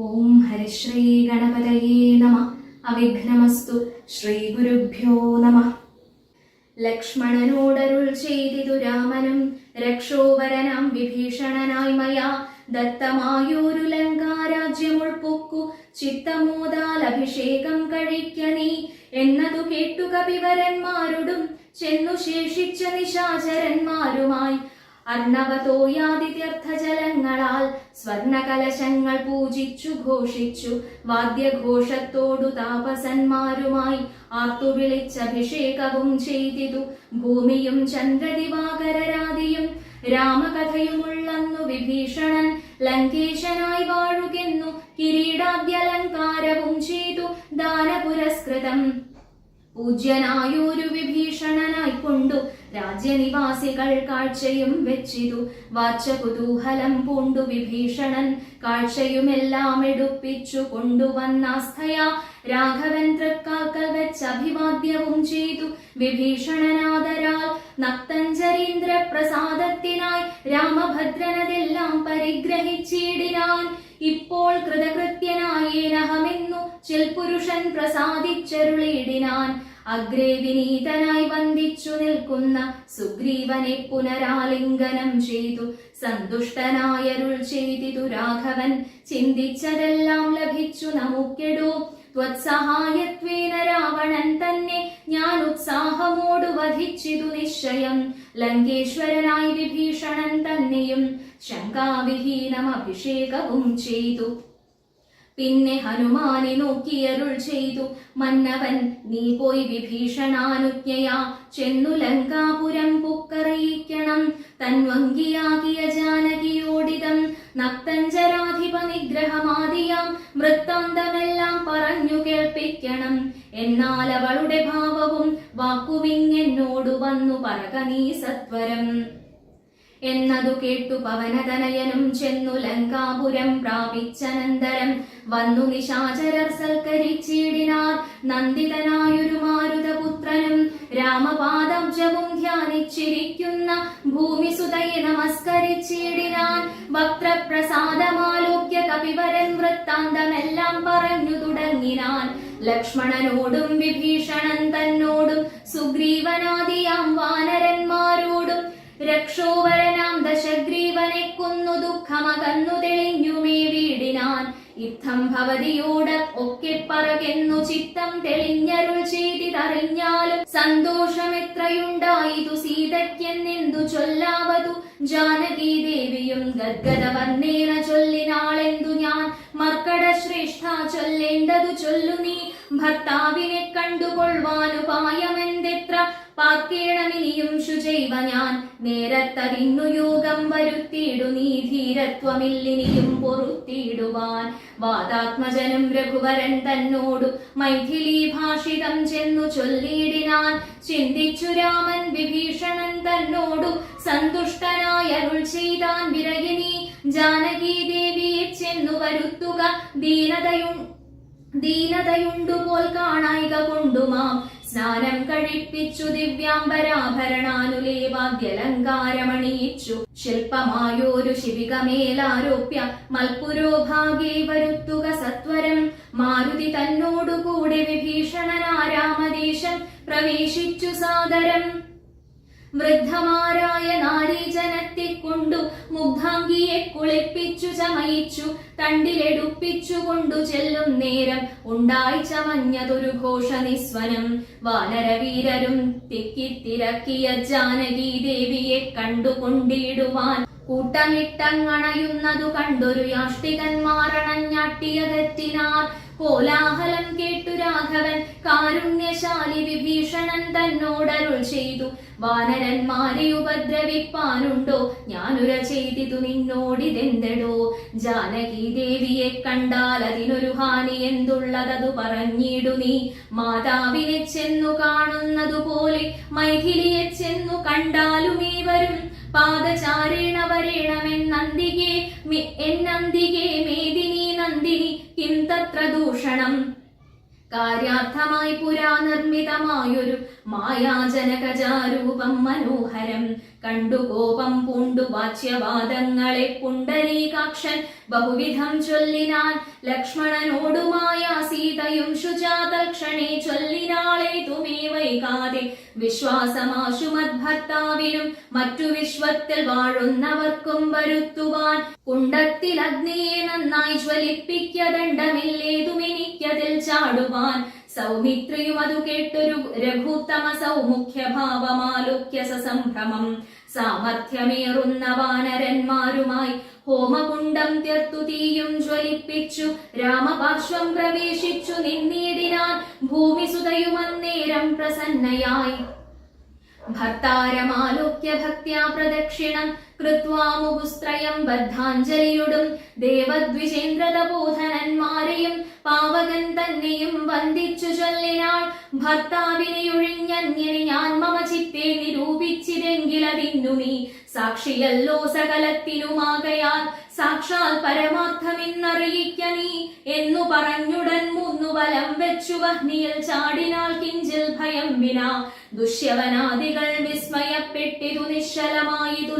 ഓം ഹരിശ്രീ ഗണപതയേ നമ. അവിഘ്നമസ്തു ശ്രീ ഗുരുഭ്യോ നമ. ലക്ഷ്മണനോടരുൾ ചെയ്തിതു രാമനും രക്ഷോവരനാം വിഭീഷണനായി മയാ. ദത്തമായൊരു ലങ്കാരാജ്യമുൾപ്പൊക്കു ചിത്തമോദാൽ അഭിഷേകം കഴിക്ക നീ. എന്നതു കേട്ടു കപിവരന്മാരുടും ചെന്നു ശേഷിച്ച നിശാചരന്മാരുമായി അർണവതോയാദിത്യർത്ഥജലങ്ങളാൽ സ്വർണകലശങ്ങൾ പൂജിച്ചു ഘോഷിച്ചു. വാദ്യഘോഷത്തോടു താപസന്മാരുമായി ആർത്തുവിളിച്ചഭിഷേകവും ചെയ്തിതു. ഭൂമിയും ചന്ദ്രദിവാകരരാതിയും രാമകഥയുമുള്ളന്നു. വിഭീഷണൻ ലങ്കേശനായി വാഴുകെന്നു. കിരീടാദ്യലങ്കാരവും ചെയ്തു. ദാനപുരസ്കൃതം പൂജ്യനായൊരു വിഭീഷണനായി കൊണ്ടു. രാജ്യനിവാസികൾ കാഴ്ചയും വെച്ചിതു. വാച്ച കുതൂഹലം പൂണ്ടു വിഭീഷണൻ. കാഴ്ചയുമെല്ലാം എടുപ്പിച്ചു കൊണ്ടുവന്നാസ്ഥയാ രാഘവൻ തൃക്കാക്കൽ വെച്ച് അഭിവാദ്യവും ചെയ്തു. വിഭീഷണനാദരാൽ നക്തഞ്ചരീന്ദ്ര പ്രസാദത്തിനായി രാമഭദ്രനതെല്ലാം പരിഗ്രഹിച്ചിടിനാൻ. ഇപ്പോൾ കൃതകൃത്യനായേനഹമെന്നു ചിൽപുരുഷൻ പ്രസാദിച്ചരുളിയിടിനാൻ. അഗ്രേ വിനീതനായി വന്ദിച്ചു നിൽക്കുന്ന സുഗ്രീവനെ പുനരാലിംഗനം ചെയ്തു. സന്തുഷ്ടനായരുൾ ചെയ്തിതു രാഘവൻ. ചിന്തിച്ചതെല്ലാം ലഭിച്ചു നമുക്കെടൂ. ത്വത്സഹായത്വേന രാവണൻ തന്നെ ഞാൻ ഉത്സാഹമോടു വധിച്ചിതു നിശ്ചയം. ലങ്കേശ്വരനായി വിഭീഷണൻ തന്നെയും ശങ്കാവിഹീനം അഭിഷേകവും ചെയ്തു. പിന്നെ ഹനുമാനെ നോക്കിയരുൾ ചെയ്തു. മന്നവൻ നീ പോയി വിഭീഷണാനുജ്ഞയാ. ചെന്നു ലങ്കാപുരം പുക്കറിയിക്കണം. തൻവങ്കിയാകിയ ജാനകിയോടിതം. നക്തഞ്ചരാധിപ നിഗ്രഹമാദിയാം. വൃത്താന്തമെല്ലാം പറഞ്ഞു കേൾപ്പിക്കണം. എന്നാൽ അവളുടെ ഭാവവും വാക്കുമിങ്ങെന്നോടു വന്നു. പറക നീ സത്വരം. എന്നതു കേട്ടു പവനതനയനും ചെന്നു ലങ്കാപുരം പ്രാപിച്ചനന്തരം വന്നു നിശാചരർ സൽക്കരിച്ചിടിനാർ. നന്ദിതനായൊരു മാരുതപുത്രനും രാമപാദബ്ജവും ധ്യാനിച്ചിരിക്കുന്ന ഭൂമിസുതയെ നമസ്കരിച്ചിടിനാൻ. വക്രപ്രസാദമാലോക്യ കപിവരൻ വൃത്താന്തമെല്ലാം പറഞ്ഞു തുടങ്ങിനാൻ. ലക്ഷ്മണനോടും വിഭീഷണൻ തന്നോടും സുഗ്രീവനാദിയാം വാനരന്മാരോടും രക്ഷോവരനാം ദശഗ്രീവനെ കൊന്നു ദുഃഖമകന്നു തെളിഞ്ഞുമേ വീടിനാൻ. ഇത്തം ഭവതിയോട് ഒക്കെ പറകെന്നു ചിത്തം തെളിഞ്ഞരുൾ ചെയ്തിതറിഞ്ഞാലും സന്തോഷമെത്രയുണ്ടായിതു സീതയ്ക്കെന്നെന്തു ചൊല്ലാവതു? ജാനകി ദേവിയും ഗദ്ഗദവർണേന ചൊല്ലിനാളെന്തു ഞാൻ മർക്കട ശ്രേഷ്ഠ ചൊല്ലേണ്ടതു ചൊല്ലു നീ. ഭർത്താവിനെ കണ്ടുകൊള്ളുവാനുപായമെന്തെത്ര പാർക്കേണമിനിയും ശുചൈവ ഞാൻ. നേരത്തറിന്നു യോഗം വരുത്തിയിടു നീ. ധീരത്വമില്ലിനിയും പൊറുത്തിയിടുവാൻ. വാദാത്മജനും രഘുവരൻ തന്നോടു മൈഥിലി ഭാഷിതം ചെന്നു ചൊല്ലിയിടിനാൻ. ചിന്തിച്ചു രാമൻ വിഭീഷണൻ തന്നോടു സന്തുഷ്ടനായ അരുൾ ചെയ്താൻ വിരകിനി ജാനകി ദേവിയെ ചെന്നു വരുത്തുക. ദീനതയു ദീനതയുണ്ടുപോൽ കാണായിക കൊണ്ടുമാം. സ്നാനം കഴിപ്പിച്ചു ദിവ്യാംബരാഭരണാനുലേവാദ്യലങ്കാരമണിയിച്ചു ശില്പമായോരു ശിവികമേലാരോപ്യ മൽപുരോ ഭാഗേ വരുത്തുക സത്വരം. മാരുതി തന്നോടുകൂടെ വിഭീഷണനാരാമദേശം പ്രവേശിച്ചു സാദരം. വൃദ്ധമാരായ നാരീജനത്തെ കൊണ്ടു മുഗ്ധാംഗിയെ കുളിപ്പിച്ചു ചമയിച്ചു തണ്ടിലെടുപ്പിച്ചു കൊണ്ടു ചെല്ലും നേരം ഉണ്ടായി ചമഞ്ഞതൊരു ഘോഷ നിസ്വനം വാനരവീരരും തിക്കിത്തിരക്കിയ ജാനകി ദേവിയെ കണ്ടുകൊണ്ടിടുവാൻ കൂട്ടമിട്ടങ്ങണയുന്നതു കണ്ടൊരു യാഷ്ടികന്മാരണഞ്ഞാട്ടിയകറ്റിനാർ കോലാഹലം കേട്ടു രാഘവൻ. കാരുണ്യശാലി വിഭീഷണൻ തന്നോടരുൾ ചെയ്തു. വാനരന്മാരെ ഉപദ്രവിപ്പാനുണ്ടോ? ഞാനുര ചെയ്തിതു നിന്നോടിതെന്തടോ? ജാനകി ദേവിയെ കണ്ടാൽ അതിനൊരു ഹാനി എന്തുള്ളതതു പറഞ്ഞിടു നീ. മാതാവിനെ ചെന്നു കാണുന്നതുപോലെ മൈഥിലിയെ ചെന്നു കണ്ടാലുമേ വരും പാദചാരേണ വരേണമെന്നന്തികെ എന്നന്തികെ കിം തത്ര ദൂഷണം. കാര്യാർത്ഥമായി പുരാ മായാജനകജാരൂപം മനോഹരം. കണ്ടു കോപം പൂണ്ടു വാച്യവാദങ്ങളെ പുണ്ടരീകാക്ഷൻ ബഹുവിധം ചൊല്ലിനാൻ ലക്ഷ്മണനോടുമായ സീതയും ശുചാതക്ഷണേ ചൊല്ലിനാളെ തുമേ വൈകാതെ വിശ്വാസമാശു മദ്ഭർത്താവിനും മറ്റു വിശ്വത്തിൽ വാഴുന്നവർക്കും വരുത്തുവാൻ. കുണ്ടത്തിൽ അഗ്നിയെ നന്നായി ജ്വലിപ്പിക്കതണ്ടമില്ലേതുമെനിക്കതിൽ ചാടുവാൻ. സൗമിത്രിയും അതു കേട്ടൊരു രഘുത്തമ സൗമുഖ്യ ഭാവമാലോക്യ സസംഭ്രമം സാമർഥ്യമേറുന്ന വാനരന്മാരുമായി ഹോമകുണ്ടം തീർത്തു തീയും ജ്വലിപ്പിച്ചു. രാമപാർശ്വം പ്രവേശിച്ചു നിന്നീടിനാൻ ഭൂമിസുതയുമന്നേരം പ്രസന്നയായി. ഭർത്താരമാലോക്യ ഭക്ത്യാ പ്രദക്ഷിണം കൃത്വാ മുഹുസ്ത്രയം ബദ്ധാഞ്ജലിയുടും ദേവദ്വിജേന്ദ്രതബോധനന്മാരെയും പാവകൻ തന്നെയും വന്ദിച്ചു ചൊല്ലിനാൾ ഭർത്താവിനെ ഒഴിഞ്ഞന്യനെ ഞാൻ മമ ചിത്തെ നിരൂപിച്ചിതെങ്കിലതിന്നു നീ സാക്ഷിയല്ലോ സകലത്തിലുമാകയാൽ സാക്ഷാൽ പരമാർത്ഥമെന്നറിയിക്ക നീ എന്നു പറഞ്ഞുടൻ മൂന്നു വലം വെച്ചു വഹ്നിയിൽ ചാടിനാൾ കിഞ്ചിൽ ഭയം വിനാ. ദുഷ്യവനാദികൾ വിസ്മയപ്പെട്ടിതു നിശ്ചലമായതു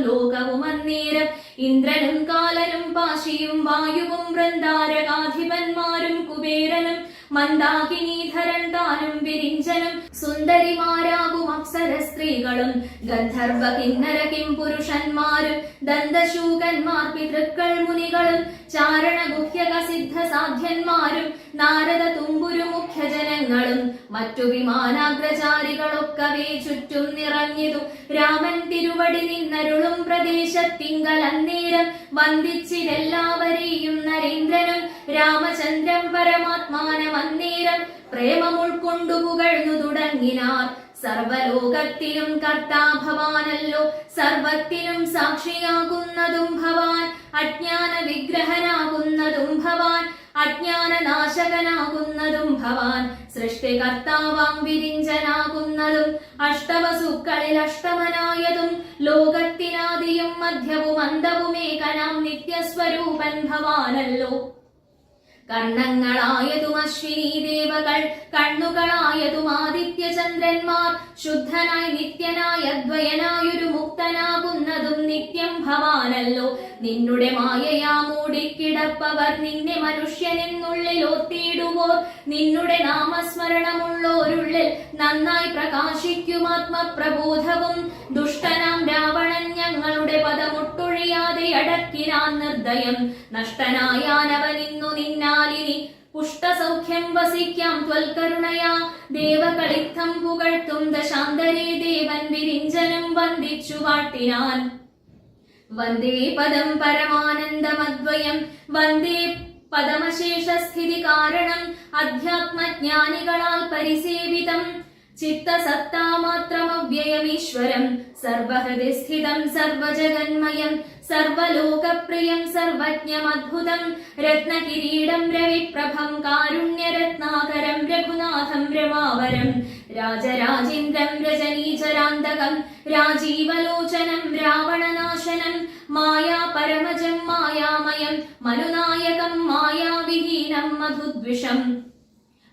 അന്നേരം ഇന്ദ്രനും കാലനും പാശിയും വായുവും വൃന്ദാരകാധിപന്മാരും കുബേരനും മന്ദാകിനീധരൻ താനും വിരിഞ്ചനും സുന്ദരിമാരാകും അപ്സര സ്ത്രീകളും ഗന്ധർവ കിന്നര കിം പുരുഷന്മാരും ദന്തശൂകന്മാർ പിതൃക്കൾ മുനികളും ചാരണ ഗുഹ്യക സിദ്ധ സാധ്യന്മാരും നാരദ തുമ്പുരു മുഖ്യജനങ്ങളും മറ്റു വിമാനാഗ്രചാരികളൊക്കവേ ചുറ്റും നിറഞ്ഞിതു. രാമൻ തിരുവടി നിന്നരുളും പ്രദേശത്തിങ്കൽ അന്നേരം വന്ദിച്ചിരെല്ലാവരെയും നരേന്ദ്രനും രാമചന്ദ്രൻ പരമാത്മാനം അന്നേരം പ്രേമം ഉൾക്കൊണ്ടു പുകഴ്ന്നു തുടങ്ങിനാർ സർവലോകത്തിനും കർത്താഭവാനല്ലോ സർവത്തിനും സാക്ഷിയാകുന്നതും ഭവാൻ. അജ്ഞാന വിഗ്രഹനാകുന്നതും ഭവാൻ. അജ്ഞാന നാശകനാകുന്നതും ഭവാൻ. സൃഷ്ടികർത്താവാം വിരിഞ്ചനാകുന്നതും അഷ്ടവസുക്കളിൽ അഷ്ടമനായതും ലോകത്തിനാദിയും മധ്യവും അന്തവുമേകനാം നിത്യസ്വരൂപൻ ഭവാനല്ലോ. കർണങ്ങളായതും അശ്വിനി ദേവകൾ കണ്ണുകളായതും ആദിത്യചന്ദ്രന്മാർ ശുദ്ധനായി നിത്യനായ ദ്വയനായൊരു മുക്തനാകുന്നതും നിത്യം ഭവാനല്ലോ. നിന്നുടെ മായയാ മൂടിക്കിടപ്പവർ നിന്നെ മനുഷ്യനെന്നുള്ളിൽ ഒത്തിയിടുവോർ നിന്നുടെ നാമസ്മരണമുള്ളോരുള്ളിൽ നന്നായി പ്രകാശിക്കും ആത്മപ്രബോധവും. ദുഷ്ടനാം രാവണൻ ഞങ്ങളുടെ പദമൊട്ടൊഴിയാതെ അടക്കിനാൻ നിർദ്ദയം. നഷ്ടനായാനവൻ ഇന്നു നിന്നാലിനി പുഷ്ടസൗഖ്യം വസിക്കാം ത്വൽക്കരുണയാ ദേവകളിത്തം പുകഴ്ത്തും ദശാന്തരേ ദേവൻ വിരിഞ്ചനം വന്ദിച്ചു വാട്ടിനാൻ. വന്ദേ പദം പരമാനന്ദമദ്വയം. വന്ദേ പദമശേഷസ്ഥിതി കാരണം. അധ്യാത്മജ്ഞാനികളാൽ പരിസേവിതം. ചിത്തസത്താമാത്രമവ്യയമീശ്വരം. സർവഹൃദയസ്ഥിതം സർവജഗന്മയം. സർവലോകപ്രിയം സർവജ്ഞമദ്ഭുതം. രത്നകിരീടം രവിപ്രഭം കാരുണ്യരത്നാകരം രഘുനാഥം രമാവരം. രാജരാജേന്ദ്രം രജനീചരാന്തകം രാജീവലോചനം രാവണനാശനം മായാ പരമജം മായാമയം മനുനായകം മായാവിഹീനം മധുദ്വിഷം.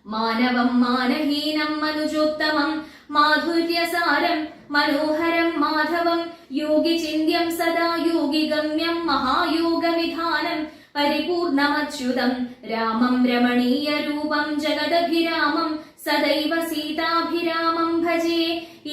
മാനവം മാനഹീനം മനുജോത്തമം മാധുര്യസാരം മനോഹരം മാധവം യോഗിചിന്യം സദാ യോഗിഗമ്യം മഹായോഗവിധാനം പരിപൂർണമച്യുതം രാമം രമണീയ രൂപം ജഗദഭിരാമം സദൈവ സീതാഭിരാമം ഭജേ.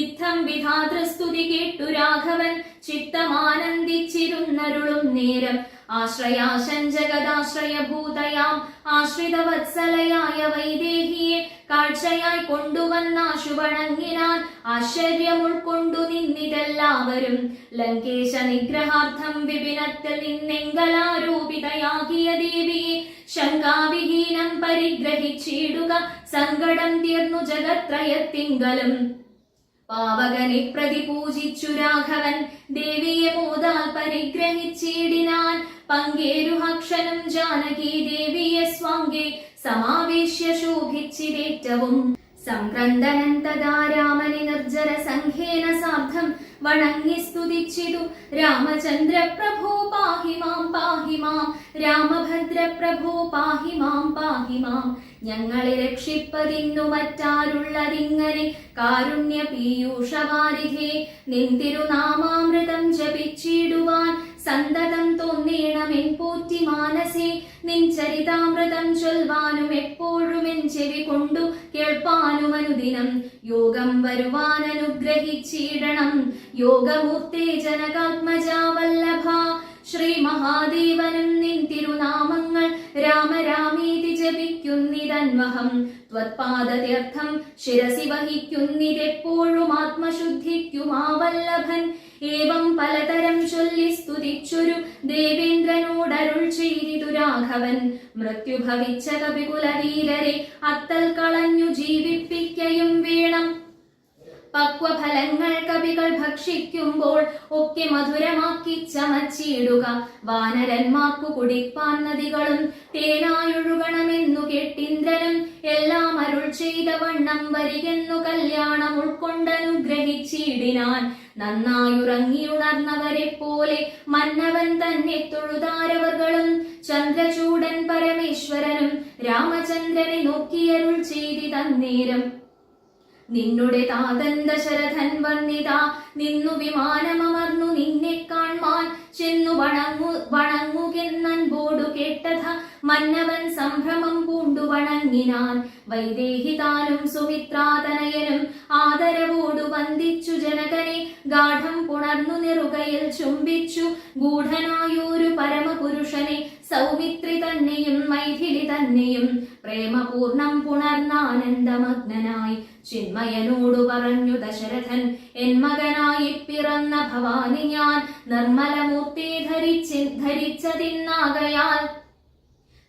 ഇത്തം വിധാതൃസ്തുതി കേട്ടു രാഘവൻ ചിത്തമാനന്ദിച്ചിരുന്നരുളും നേരം. ആശ്രയാശൻ ജഗദാശ്രയഭൂതയാം ആശ്രിതവത്സലയായ വൈദേഹിയെ കാഴ്ചയായി കൊണ്ടുവന്ന വണങ്ങിനാൻ ആശ്ചര്യം ഉൾക്കൊണ്ടു നിന്നിതെല്ലാവരും. ലങ്കേശ നിഗ്രഹാർത്ഥം വിപിനത്തിൽ നിന്നെങ്കലാരൂപിതയാകിയ ദേവിയെ ശങ്കാവിഹീനം പരിഗ്രഹിച്ചിടുക. സങ്കടം തീർന്നു ജഗത്രയത്തിങ്കലും. പാവകനെ പ്രതിപൂജിച്ചു രാഘവൻ. ദേവിയെ മോദാൽ പരിഗ്രഹിച്ചിടിനാൻ പങ്കേരുഹക്ഷനും ജാനകി ദേവിയെ സ്വാങ്കെ സമാവേശ്യ ശോഭിച്ചിരേറ്റവും സംക്രന്ദനൻ തഥാ നിർജര സംഘേന സാർദ്ധം വണങ്ങി സ്തുതിച്ചിതു രാമചന്ദ്ര പ്രഭോ പാഹി മാം പാഹി മാം. രാമഭദ്ര പ്രഭോ പാഹി മാം പാഹി മാം. ഞങ്ങളെ രക്ഷിപ്പതിന്നു മറ്റാരുള്ളതിങ്ങനെ കാരുണ്യ പീയൂഷവാരിധേ നിന്തിരുനാമാമൃതം ജപിച്ചിടുവാൻ സന്തതം തോന്നേണമെൻ പോറ്റി മാനസേ നിൻ ചരിതാമൃതം ചൊൽവാനും എപ്പോഴും എൻ ചെവി കൊണ്ടു കേൾപ്പാനും അനുദിനം. യോഗം വരുവാൻ അനുഗ്രഹിച്ചിടണം. യോഗമൂർത്തേ ജനകാത്മജാവല്ലഭ ശ്രീ മഹാദേവനും നിൻ തിരുനാമങ്ങൾ രാമ ജപിക്കുന്നിതന്മഹം. ത്വത്പാദതീർത്ഥം ശിരസി വഹിക്കുന്നിതെപ്പോഴും ആത്മശുദ്ധിക്കുമാവല്ലഭൻ. ഏവം പലതരം ചൊല്ലി സ്തുതിച്ചൊരു ദേവേന്ദ്രനോടരുൾ ചെയ്തിതു രാഘവൻ. മൃത്യു ഭവിച്ച കപികുലവീരരെ അത്തൽ കളഞ്ഞു ജീവിപ്പിക്കയും വേണം. പക്വഫലങ്ങൾ കവികൾ ഭക്ഷിക്കുമ്പോൾ ഒക്കെ മധുരമാക്കി ചമച്ചിടുക. വാനരന്മാർക്കു കുടിപ്പാൻ നദികളും തേനായൊഴുകണമെന്നു കേട്ടിന്ദ്രനും എല്ലാം അരുൾ ചെയ്ത വണ്ണം വരികെന്നു കല്യാണം ഉൾക്കൊണ്ടനുഗ്രഹിച്ചിടിനാൻ. നന്നായുറങ്ങിയുണർന്നവരെ പോലെ മന്നവൻ തന്നെ തൊഴുതാരവകളും ചന്ദ്രചൂടൻ പരമേശ്വരനും രാമചന്ദ്രനെ നോക്കിയരുൾ ചെയ്തി തന്നേരം നിന്നുടെ താതൻ നിന്നു വിമാനമമർന്നു നിന്നെ കാൺമാൻ ചെന്നു വണങ്ങു വണങ്ങുകെന്നൻപോടു കേട്ടഥ മന്നവൻ സംഭ്രമം പൂണ്ടു വണങ്ങിനാൻ വൈദേഹിതാനും സുമിത്രാതനയനും ആദരവോടു വന്ദിച്ചു ജനകനെ ഗാഠം പുണർന്നു നിറുകയിൽ ചുംബിച്ചു ഗൂഢനായൊരു പരമപുരുഷനെ സൗമിത്രി തന്നെയും മൈഥിലി തന്നെയും പ്രേമപൂർണം പുണർന്നാനന്ദമഗ്നായി ചിന്മയനോടു പറഞ്ഞു ദശരഥൻ എൻ മകനായി പിറന്ന ഭവാനി ഞാൻ നിർമ്മലമൂർത്തി ധരിച്ച് ധരിച്ചതിന്നാകയാൽ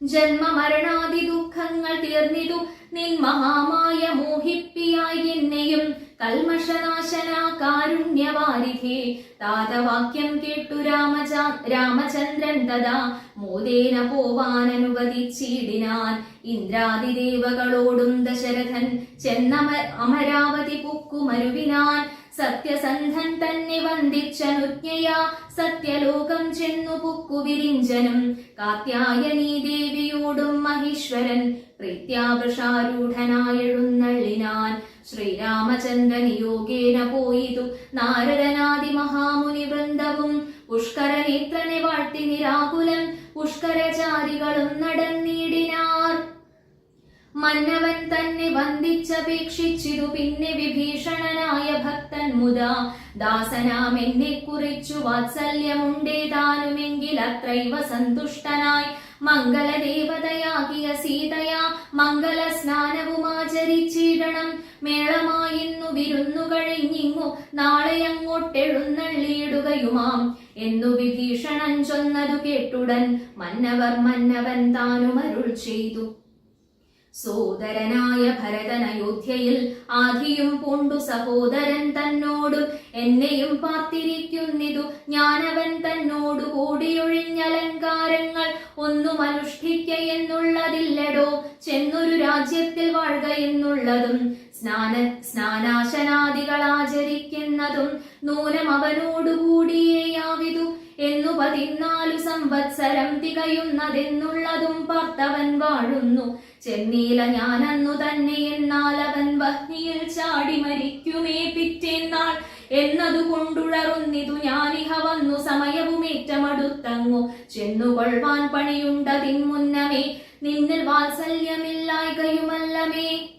ജന്മമരണാദി ദുഃഖങ്ങൾ തീർന്നിതു. നിൻ മഹാമായ മോഹിപ്പിയായി എന്നെയും കൽമഷനാശന കാരുണ്യവാരിധേ. താതവാക്യം കേട്ടു രാമച രാമചന്ദ്രൻ തഥാ മോദേന പോവാനനുവദിച്ചിടിനാൻ. ഇന്ദ്രാദിദേവകളോടും ദശരഥൻ ചെന്നമ അമരാവതി പുക്കുമരുവിനാൻ. സത്യസന്ധൻ തന്നെ വന്ദിച്ചനുജ്ഞയാ സത്യലോകം ചെന്നു പുക്കു വിരിഞ്ചനും കാത്യായനീ ദേവിയോടും മഹേശ്വരൻ പ്രീത്യാവൃഷാരൂഢനായെഴുന്നള്ളിനാൻ ശ്രീരാമചന്ദ്രൻ യോഗേന പോയിതു നാരദനാദി മഹാമുനി വൃന്ദവും പുഷ്കരനേത്രനെ വാഴ്ത്തി നിരാകുലം പുഷ്കരചാരികളും നടന്നിടിനാർ മന്നവൻ തന്നെ വന്ദിച്ചപേക്ഷിച്ചിതു പിന്നെ വിഭീഷണനായ ഭക്തൻ മുതാ. ദാസനാം എന്നെ കുറിച്ചു വാത്സല്യമുണ്ടേതാനുമെങ്കിൽ അത്രൈവ സന്തുഷ്ടനായി. മംഗളദേവതയാകിയ സീതയാ മംഗള സ്നാനവുമാചരിച്ചിടണം മേളമായിന്നു വിരുന്നു കഴിഞ്ഞിങ്ങു നാളെ അങ്ങോട്ടെഴുന്നള്ളിയിടുകയുമാം. എന്നു വിഭീഷണൻ ചൊന്നതു കേട്ടുടൻ മന്നവർ മന്നവൻ താനുമരുൾ ചെയ്തു. സോദരനായ ഭരതൻ അയോധ്യയിൽ ആധിയും പൂണ്ടു സഹോദരൻ തന്നോട് എന്നെയും പാർത്തിരിക്കുന്നിതു. ഞാനവൻ തന്നോടു കൂടിയൊഴിഞ്ഞലങ്കാരങ്ങൾ ഒന്നും അനുഷ്ഠിക്ക എന്നുള്ളതില്ലടോ. ചെന്നൊരു രാജ്യത്തിൽ വാഴുക എന്നുള്ളതും സ്നാന സ്നാനാശനാദികൾ ആചരിക്കുന്നതും നൂനം അവനോടുകൂടിയേയാവിതു എന്നു പതിനാലു സംവത്സരം തികയുന്നതെന്നുള്ളതും പാർത്തവൻ വാഴുന്നു. ചെന്നീല ഞാനന്നു തന്നെ എന്നാൽ അവൻ വഹ്നിയിൽ ചാടി മരിക്കുമേ പിറ്റേന്നാൾ എന്നതു കൊണ്ടുഴറുന്നിതു ഞാനിഹ വന്നു സമയവുമേറ്റമടുത്തങ്ങു. ചെന്നുകൊള്ളുവാൻ പണിയുണ്ടതിൻ മുന്നമേ നിന്നിൽ വാത്സല്യമില്ലായ്കയുമല്ലമേ.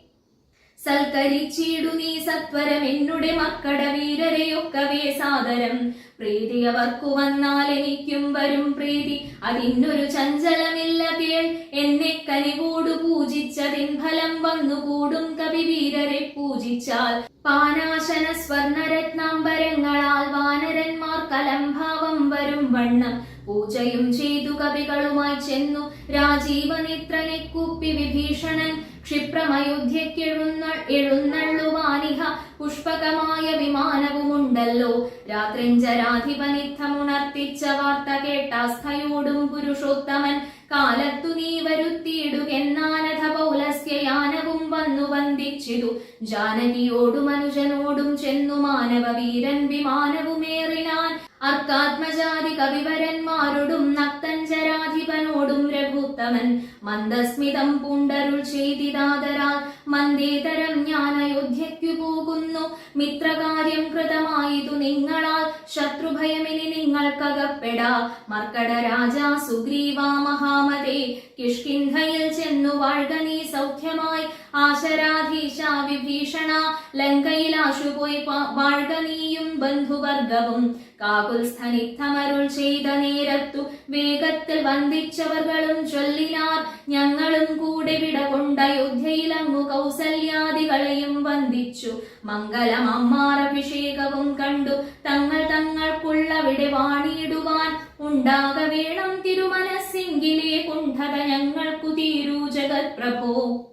സൽക്കരിച്ചിടു നീ സത്വരം എന്നുടെ മക്കട വീരരെയൊക്കവേ സാദരം. പ്രീതി അവർക്കു വന്നാൽ എനിക്കും വരും പ്രീതി. അതിന്നൊരു ചഞ്ചലമില്ല കേൾ. എന്നെ കനികൂടു പൂജിച്ചതിൻ ഫലം വന്നുകൂടും കവിവീരരെ പൂജിച്ചാൽ. പാനാശന സ്വർണരത്നാംബരങ്ങളാൽ വാനരന്മാർ കലംഭാവം വരും വണ്ണം. പൂജയും ചെയ്തു കവികളുമായി ചെന്നു രാജീവനിത്രനെ കുപ്പി വിഭീഷണൻ. ക്ഷിപ്രമയോധ്യക്കെഴുന്ന എഴുന്നള്ളുവാനിഹ പുഷ്പകമായ വിമാനവുമുണ്ടല്ലോ. രാത്രിഞ്ചരാധിപനിത്തമുണർത്തിച്ച വാർത്ത കേട്ടാസ്ഥയോടും പുരുഷോത്തമൻ കാലത്തു നീ വരുത്തിയിടുകെന്നാനഥ പൗലസ്യയാനവും വന്നു വന്ദിച്ചിടു ജാനകിയോടും അനുജനോടും ചെന്നു മാനവ വീരൻ വിമാനവുമേറിനാൻ. അർക്കാത്മജാതി കവിവരന്മാരോടും നക്തഞ്ചരാധിപനോടും രഘുത്തമൻ മന്ദസ്മിതം പൂണ്ടരുൾ ചെയ്തിതാതരാൽ മന്ദേതരം ഞാൻ അയോധ്യയ്ക്കു പോകുന്നു. മിത്രകാര്യം കൃതമായതു നിങ്ങളാൽ ശത്രുഭയമിനി നിങ്ങൾക്കകപ്പെടാ. മർക്കട രാജാ സുഗ്രീവ മഹാമതേ കിഷ്കിന്ധയിൽ ചെന്നു വാഴ്ക സൗഖ്യമായി. ആശരാധീശ വിഭീഷണ ലങ്കയിലാശുപോയി വാഴ്ക നീയും ബന്ധുവർഗവും കാകുൽ സ്ഥനിഗ്ധമരുൾ ചെയ്ത നേരത്തു വേഗത്തിൽ വന്ദിച്ചവർകളും ചൊല്ലിനാർ. ഞങ്ങളും കൂടെ വിട കൊണ്ട കൊണ്ടയോധ്യയിലങ്ങു കൗസല്യാദികളെയും വന്ദിച്ചു. മംഗലമമ്മാറഭിഷേകവും കണ്ടു. തങ്ങൾ തങ്ങൾക്കുള്ളവിടെ വാണിയിടുവാൻ ഉണ്ടാക വേണം തിരുമനസ്സിങ്കിലേ കുണ്ഠത ഞങ്ങൾക്കു തീരൂ ജഗത് പ്രഭോ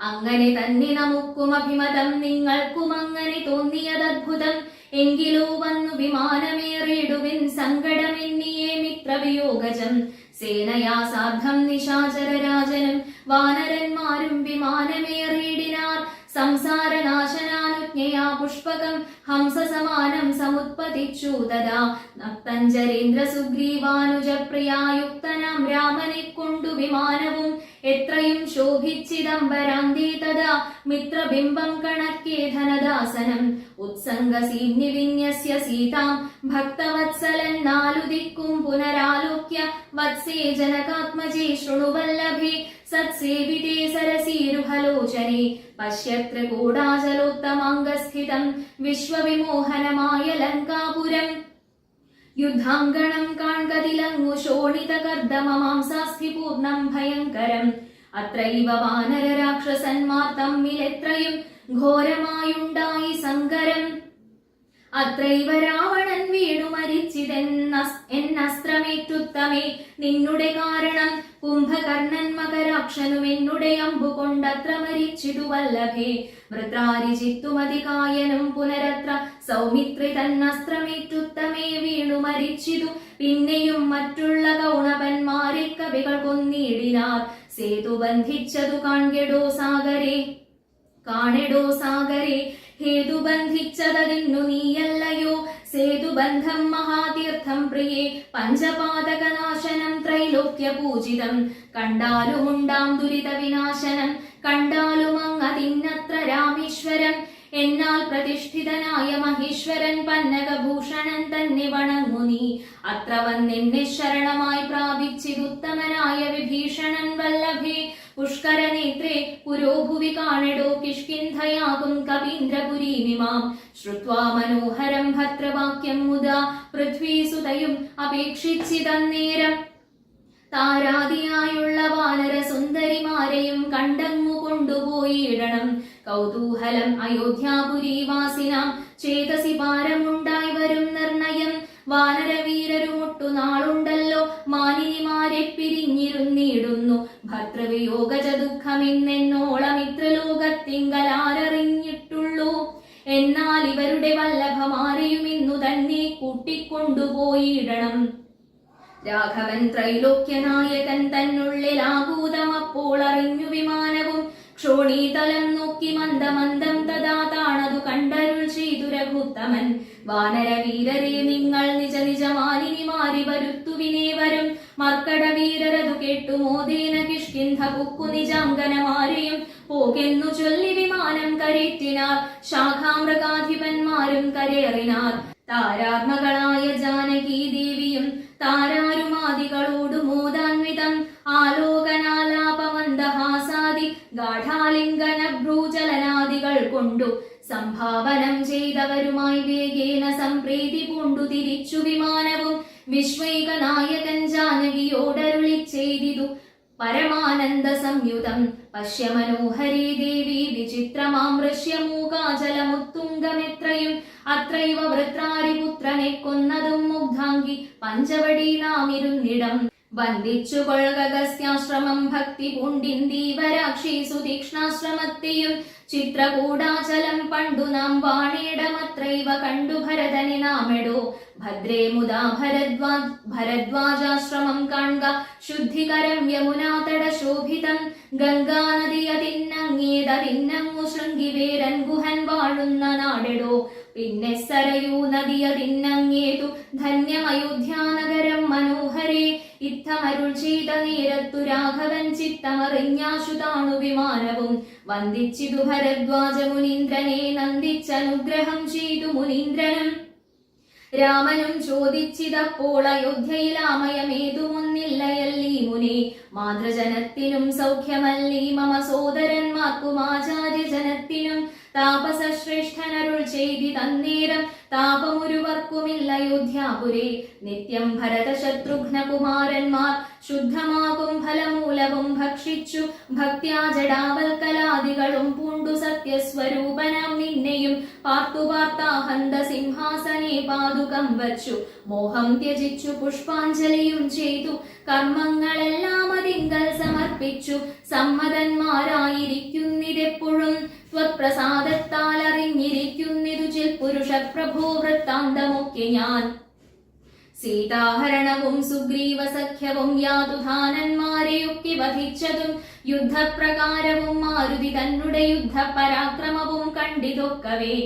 അങ്ങനെ തന്നെ നമുക്കും അഭിമതം നിങ്ങൾക്കും അങ്ങനെ തോന്നിയത് തോന്നിയതദ്ഭുതം. എങ്കിലോ വന്നു വിമാനമേറിയിടുവിൻ സങ്കടമെന്നിയേ മിത്രവിയോഗജം. സേനയാ സാർദ്ധം നിശാചരരാജനും. വാനരന്മാരും വിമാനമേറിയിടിനാർ. സംസാരനാശനാനുജ്ഞയാ പുഷ്പകം ഹംസസമാനം സമുത്പതിച്ചു തഥാ നക്തഞ്ചരേന്ദ്ര സുഗ്രീവാനുജപ്രിയായുക്തനാം രാമനെ കൊണ്ടു വിമാനവും എത്രയും ശോഭിച്ചിദംബരാന്തി തഥാ മിത്രബിംബം കണക്കേ ധനദാസനം ഉത്സംഗസീന്നി വിന്യസ്യ സീതാം ഭക്തവത്സലൻ നാലു ദിക്കും പുനരാലോക്യ വത്സേ ജനകാത്മജേ ശൃണുവല്ലഭേ സത്സേവിതേ സരസീരുഹലോചനെ പശ്യത്ര കൂടാചലോത്തമാംഗസ്ഥിതം വിശ്വവിമോഹനമായ ലങ്കാപുരം യുദ്ധാങ്കണം കാൺകതിലങ്ങു ശോണിത കർദ്ദമമാംസാസ്ഥി പൂർണം ഭയങ്കരം അത്രൈവ വാനര രാക്ഷസന്മാർ തമ്മിലെത്രയും ഘോരമായുണ്ടായി സങ്കരം അത്രൈവ രാവണൻ എന്നസ്ത്രമേറ്റുത്തമേ നിന്നുടെ കാരണം കുംഭകർണൻ മകരാക്ഷനും എന്നുടെ അമ്പുകൊണ്ടത്ര മരിച്ചിടുവല്ലഭേ. വൃത്രാരിജിത്തുമതികായനും പുനരത്ര സൗമിത്രി തന്നസ്ത്രമേറ്റുത്തമേ വീണു മരിച്ചിതു. പിന്നെയും മറ്റുള്ള ഗൗണവന്മാരെ കവികൾ കൊന്നിടിനാർ. സേതു ബന്ധിച്ചതു കാൺകെടോ സാഗരേ കാണെടോ സാഗരെ ഹേതു ബന്ധിച്ചതതിന്നു നീയല്ലയോ? സേതുബന്ധം മഹാതീർത്ഥം പ്രിയേ പഞ്ചപാതകനാശനം ത്രൈലോക്യ പൂജിതം. കണ്ടാലുമുണ്ടാം ദുരിത വിനാശനം കണ്ടാലും അങ്ങതിന്നത്ര രാമേശ്വരം. എന്നാൽ പ്രതിഷ്ഠിതനായ മഹീശ്വരൻ പന്നകഭൂഷണൻ തന്നെ വണങ്ങു നീ. അത്ര വന്നെന്നെ ശരണമായി പ്രാപിച്ചിരുത്തമനായ വിഭീഷണൻ വല്ലഭേ പുഷ്കരനേത്രേ പുരോഭുവി കാണടോ കിഷ്കിന്ധയാകും കവീന്ദ്രപുരീമിമാം ശ്രുത്വാ മനോഹരം ഭദ്രവാക്യം മുദാ പൃഥ്വീസുതയും അപേക്ഷിച്ചിതന്നേരം. താരാദിയായുള്ള വാനര സുന്ദരിമാരെയും കണ്ടങ്ങു കൊണ്ടുപോയിടണം കൗതൂഹലം അയോധ്യാപുരീവാസിനാം. ചേതസി ഭാരമുണ്ടായി വരും നിർണയം. വാനരവീരരുമൊട്ടു നാളുണ്ടല്ലോ മാനിനിമാരെ പിരിഞ്ഞിരുന്നിടുന്നു. ഭദ്രവിയോഗജ ദുഃഖമെന്നെന്നോളം ഇത്രലോകത്തിങ്കലാരറിഞ്ഞിട്ടുള്ളൂ. എന്നാൽ ഇവരുടെ വല്ലഭമാരെയും ഇന്നു തന്നെ കൂട്ടിക്കൊണ്ടുപോയിടണം. രാഘവൻ ത്രൈലോക്യനായകൻ തന്നുള്ളിൽ ആഭൂതമപ്പോൾ അറിഞ്ഞു വിമാനവും. ക്ഷോണീതലം നോക്കി മന്ദമന്ദം തഥാ താണതു രഘുത്തമൻ വാനരവീരരെ നിങ്ങൾ നിജ നിജമാലിനിമാരി വരുത്തുവിനേ വരും. മർക്കട വീരരതു കേട്ടു മോദേന കിഷ്കിന്ധ കുക്കു നിജാങ്കനമാരെയും പോകെന്നു ചൊല്ലി വിമാനം കരേറ്റിനാർ. ശാഖാമൃഗാധിപന്മാരും കരേറിനാർ. താരാത്മകളായ ജാനകി ദേവിയും താരാരുമാദികളോടു മോദാൻവിതം. ആലോകനാലാപമന്ദഹാസാദി ഗാഠാലിംഗന ഭ്രൂചലനാദികൾ കൊണ്ടു സംഭാവനം ചെയ്തവരുമായി വേഗേന സംപ്രീതി പൂണ്ടു തിരിച്ചു വിമാനവും വിശ്വൈക നായകൻ ജാനകിയോടരുളി ചെയ്തിതു. പരമാനന്ദ സംയുതം പശ്യ ദേവി വിചിത്രമാം ഋഷ്യമൂകാചലമുത്തുംഗമെത്രയും അത്രൈവ വൃത്രാരിപുത്രനെ കൊന്നതും മുഗ്ധാംഗി പഞ്ചവടി വന്ദിച്ചു കൊൾകഗസ്യാശ്രമം ഭക്തി പൂണ്ടിന്ദീവരാക്ഷി സുതീക്ഷണാശ്രമത്തെയും ചിത്രകൂടാചലം പണ്ടു നാം വാണേടമത്രൈവ കണ്ടു ഭരതനെ നാമെടോ. ഭദ്രേ മുദാ ഭരദ്വാജ് ഭരദ്വാജാശ്രമം കാണുക. ശുദ്ധികരം യമുനാതട ശോഭിതം ഗംഗാനദി അതിന്നങ്ങേ തുടങ്ങിയതിന്നങ്ങു ശൃംഗിവേരൻ ഗുഹൻ വാഴുന്ന നാടെടോ. പിന്നെ സരയൂ നദിയതിന്നങ്ങേതു ധന്യമയോധ്യാനഗരം മനോഹരേ. ഇത്തമരുൾ ചെയ്ത നേരത്തു രാഘവൻ ചിത്തമറിഞ്ഞാശു താണു വിമാനവും. വന്ദിച്ചിതു ഭരദ്വാജ മുനീന്ദ്രനെ നന്ദിച്ചനുഗ്രഹം ചെയ്തു മുനീന്ദ്രനും. രാമനും ചോദിച്ചിതപ്പോൾ അയോധ്യയിലാമയമേതുമൊന്നില്ലയല്ലീ മുനി. മാതൃജനത്തിനും സൗഖ്യമല്ലീ മമ സോദരന്മാർക്കും ആചാര്യജനത്തിനും താപസശ്രേഷ്ഠനരുൾ ചെയ്തി തന്നേരം താപമൊരുവർക്കുമില്ല അയോധ്യാപുരേ നിത്യം ഭരതശത്രുഘ്ന കുമാരന്മാർ ശുദ്ധമാകും ഫലമൂലവും ഭക്ഷിച്ചു ഭക്ത്യാ ജടാവൽക്കലാദികളും പൂണ്ടു സത്യസ്വരൂപനാം നിന്നെയും പാർത്തു പാർത്താഹന്ത സിംഹാസനെ പാതുകം വച്ചു. മോഹം ത്യജിച്ചു പുഷ്പാഞ്ജലിയും ചെയ്തു. കർമ്മങ്ങളെല്ലാം അതിങ്കൽ സമർപ്പിച്ചു. സമ്മതന്മാരായിരിക്കുന്നിതെപ്പോഴും. ചിൽ പ്രഭോ വൃത്താന്തമൊക്കെ ഞാൻ. സീതാഹരണവും സുഗ്രീവ സഖ്യവും യാതുധാനന്മാരെയൊക്കെ വധിച്ചതും യുദ്ധപ്രകാരവും മാരുതി തന്നുടെ യുദ്ധ പരാക്രമവും കണ്ടിതൊക്കവേ.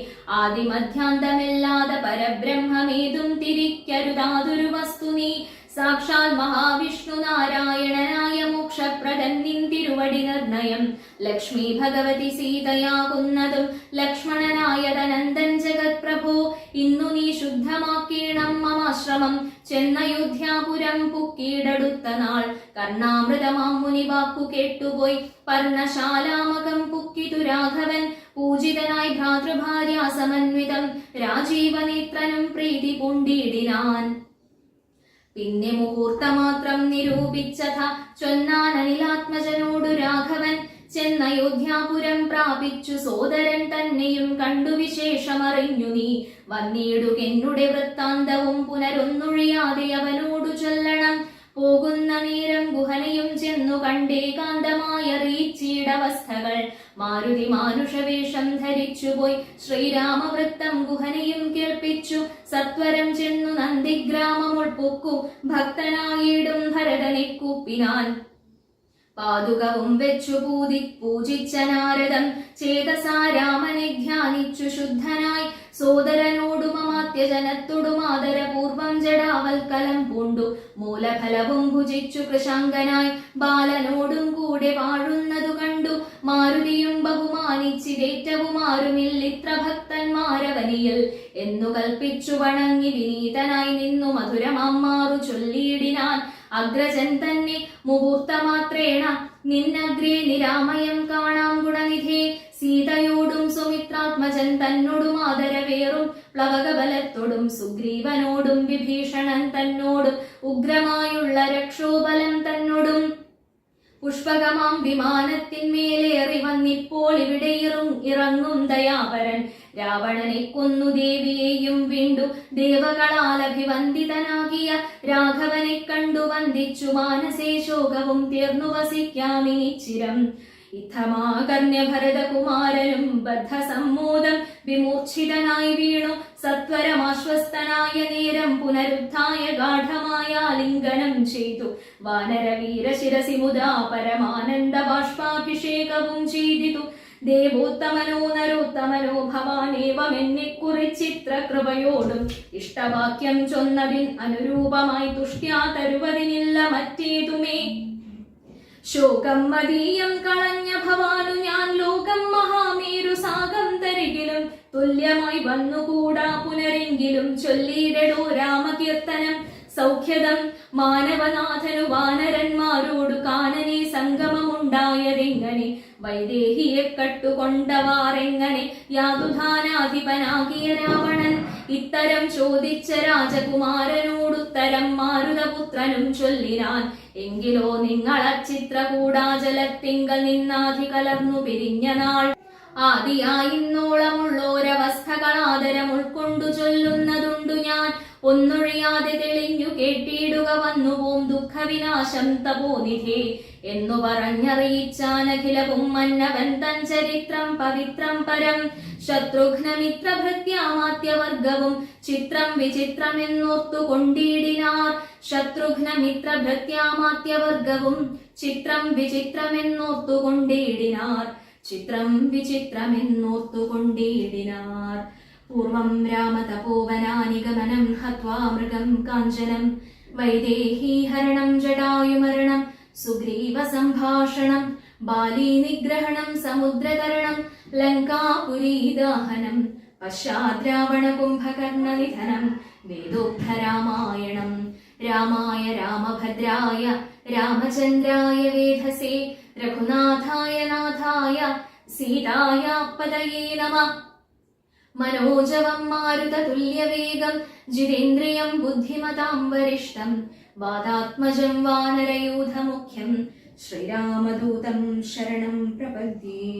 ആദിമധ്യാന്തമില്ലാതെ പരബ്രഹ്മമേതും തിരിക്കരുതാതൊരു വസ്തു നീ സാക്ഷാൽ മഹാവിഷ്ണു നാരായണനായ മോക്ഷപ്രദൻ നിൻ തിരുവടി നിർണയം. ലക്ഷ്മി ഭഗവതി സീതയാകുന്നതും ലക്ഷ്മണനായതനന്ദൻ ജഗത് പ്രഭോ ഇന്നു നീ ശുദ്ധമാക്കീണം മമാശ്രമം ചെന്നയോധ്യാപുരം പുക്കീടടുത്ത നാൾ. കർണാമൃതമാം മുനി വാക്കു കേട്ടുപോയി. പർണശാലാമകം പുക്കിതു രാഘവൻ. പൂജിതനായി ഭ്രാതൃഭാര്യ സമന്വിതം. രാജീവനേത്രനും പ്രീതി പൂണ്ടിടിനാൻ. പിന്നെ മുഹൂർത്തമാത്രം നിരൂപിച്ചഥ ചൊന്നാനനിലാത്മജനോടു രാഘവൻ ചെന്നയോധ്യാപുരം പ്രാപിച്ചു സോദരൻ തന്നെയും കണ്ടു വിശേഷമറിഞ്ഞു നീ. വന്നിടുകെന്നുടെ വൃത്താന്തവും പുനരൊന്നൊഴിയാതെ അവനോടു ചൊല്ലണം. പോകുന്ന നേരം ഗുഹനയും ചെന്നു കണ്ടേകാന്തമായ റീച്ചീടവസ്ഥകൾ മാരുതി മാനുഷവേഷം ധരിച്ചുപോയി. ശ്രീരാമവൃത്തം ഗുഹനയും കേൾപ്പിച്ചു. സത്വരം ചെന്നു നന്ദിഗ്രാമം ഉൾപ്പൊക്കു ഭക്തനായിടും ഭരതനെ കൂപ്പിനാൻ. പാതുകവും വെച്ചു പൂതി പൂജിച്ച നാരദം. ചേതസാ രാമനെ ധ്യാനിച്ചു ശുദ്ധനായി. സോദരനോടും ജടാവൽക്കലം പൂണ്ടു. മൂലഫലവും ഭുജിച്ചു കൃശാങ്കനായി ബാലനോടും കൂടെ വാഴുന്നതു കണ്ടു. മാരുതിയും ബഹുമാനിച്ചിതേറ്റവും ആരുമില്ലിത്ര ഭക്തന്മാരവനിയിൽ. എന്നു കൽപ്പിച്ചു വണങ്ങി വിനീതനായി നിന്നു മധുരമാറു ചൊല്ലിയിടിനാൻ. അഗ്രജൻ തന്നെ മുഹൂർത്തമാത്രേണ നിന്നഗ്രേ നിരാമയം കാണാം ഗുണനിധി. സീതയോടും സുമിത്രാത്മജൻ തന്നോടും ആദരവേറും. പ്ലവകബലത്തോടും സുഗ്രീവനോടും വിഭീഷണൻ തന്നോടും. ഉഗ്രമായുള്ള രക്ഷോബലം തന്നോടും. പുഷ്പകമാം വിമാനത്തിന്മേലേറി വന്നിപ്പോൾ ഇവിടെ ഇറങ്ങും ദയാപരൻ രാവണനെ കൊന്നു ദേവിയെയും വീണ്ടു. ദേവകളാൽ അഭിവന്ദിതനാകിയ രാഘവനെ കണ്ടു വന്ദിച്ചു. മാനസേ ശോകവും തീർന്നു വസിക്കാമിനിച്ചിരം ഇത്തമാകർണ്യ ഭരതകുമാരനും ബദ്ധസമ്മോദം വിമൂർച്ഛിതനായി വീണു. സത്വരമാശ്വസ്തനായ നേരം പുനരുദ്ധായ ഗാഠമായ ലിംഗനം ചെയ്തു. വാനരവീര ശിരസി മുതാ പരമാനന്ദ ബാഷ്പാഭിഷേകവും ചെയ്തിതു. ദേവോത്തമനോ നരോത്തമനോ ഭവാനേവമെന്നെ കുറിച്ചിത്ര കൃപയോടും ഇഷ്ടവാക്യം ചൊന്നതിൻ അനുരൂപമായി തുഷ്ട്യാ തരുവതിനില്ല മറ്റേതുമേ. ശോകം മതീയം കളഞ്ഞ ഭവാനു ഞാൻ ലോകം മഹാമേരു സാഗം തരികിലും തുല്യമായി വന്നുകൂടാ പുനരെങ്കിലും ചൊല്ലിയിടടോ രാമകീർത്തനം. സൗഖ്യതം മാനവനാഥനു വാനരന്മാരോടു സംഗമമുണ്ടായതെങ്ങനെ വൈദേഹിയെ കട്ടുകൊണ്ടവാറെങ്ങനെ യാതുധാനാധിപനാകിയ രാവണൻ? ഇത്തരം ചോദിച്ച രാജകുമാരനോടുത്തരം മാരുതപുത്രനും ചൊല്ലിനാൻ എങ്കിലോ നിങ്ങൾ അച്ചിത്രകൂടാചലത്തിങ്കൽ നിന്നാധി കലർന്നു പിരിഞ്ഞ നാൾ. ആദിയായിന്നോളമുള്ളോരവസ്ഥകൾ ആദരം ഉൾക്കൊണ്ടു ചൊല്ലുന്നതുണ്ടു ഞാൻ. ഒന്നൊഴിയാതെ തെളിഞ്ഞു കേട്ടിടുക വന്നുപോം ദുഃഖവിനാശം തപോനിധേ എന്നു പറഞ്ഞറിയിച്ചാനഖിലവും മന്നവൻ തൻ ചരിത്രം പവിത്രം പരം. ശത്രുഘ്നമിത്രഭൃത്യാമാത്യവർഗവും ചിത്രം വിചിത്രം എന്നോർത്തു കൊണ്ടിടിനാർ ശത്രുഘ്നമിത്രഭൃത്യാമാത്യവർഗവും ചിത്രം വിചിത്രമെന്നോർത്തു കൊണ്ടിടിനാർ ചിത്രം വിചിത്രമെന്നോർത്തുകൊണ്ടേടിനാർ പൂർവം രാമതപോവനാനിഗമനം ഹത്വാ മൃഗം കാഞ്ചനം വൈദേഹീഹരണം ജടായുമരണം സുഗ്രീവസംഭാഷണം ബാലീനിഗ്രഹണം ബാലീ നിഗ്രഹണം സമുദ്രതരണം ലങ്കാപുരീദാഹനം പശ്ചാദ്രാവണ കുംഭകർണനിധനം വേദോക്തരാമായണം രാമായ രാമഭദ്രായ രാമചന്ദ്രായ വേധസേ രഘുനാഥായ നാഥായ സീതായ പതയേ നമ മനോജവം മാരുതതുല്യവേഗം ജിതേന്ദ്രിയം ബുദ്ധിമതാം വരിഷ്ടം വാദാത്മജം വാനരയൂഥമുഖ്യം ശ്രീരാമദൂതം ശരണം പ്രപദ്യേ.